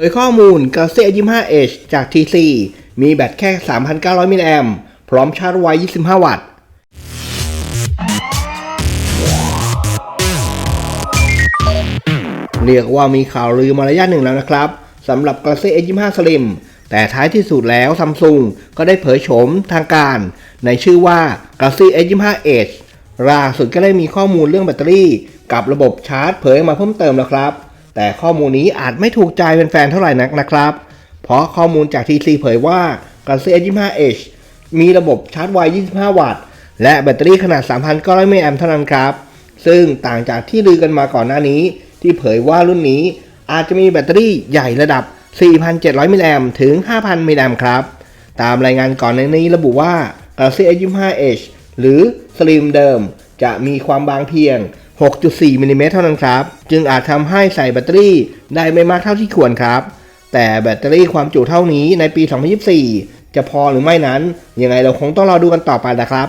โดยข้อมูล Galaxy S25 Edge จาก TC มีแบตแค่ 3,900 มิลลิแอมป์พร้อมชาร์จไว 25 วัตต์ เรียกว่ามีข่าวลือมาระยะหนึ่งแล้วนะครับสำหรับ Galaxy S25 Slim แต่ท้ายที่สุดแล้วซัมซุงก็ได้เผยโฉมทางการ ในชื่อว่า Galaxy S25 Edge ล่าสุดก็ได้มีข้อมูลเรื่องแบตเตอรี่ กับระบบชาร์จเผยมาเพิ่มเติมแล้วครับ แต่ข้อมูลนี้อาจไม่ถูกใจแฟนๆเท่าไหร่นักนะครับ เพราะข้อมูลจาก TC เผยว่า Galaxy S25 Edge มีระบบชาร์จไว 25 วัตต์ และแบตเตอรี่ขนาด 3,900 มิลลิแอมป์เท่านั้นครับ ซึ่งต่างจากที่ลือกันมาก่อนหน้านี้ ที่เผยว่ารุ่นนี้อาจจะมีแบตเตอรี่ใหญ่ระดับ 4,700 มิลลิแอมป์ถึง 5,000 มิลลิแอมป์ครับ ตามรายงานก่อนในนี้ระบุว่า Galaxy S25 Edge หรือ Slim เดิม จะมีความบางเพียง 6.4มิลลิเมตรเท่านั้นครับ จึงอาจทำให้ใส่แบตเตอรี่ได้ไม่มากเท่าที่ควรครับ แต่แบตเตอรี่ความจุเท่านี้ในปี 2024 จะพอหรือไม่นั้น ยังไงเราคงต้องรอดูกันต่อไปนะครับ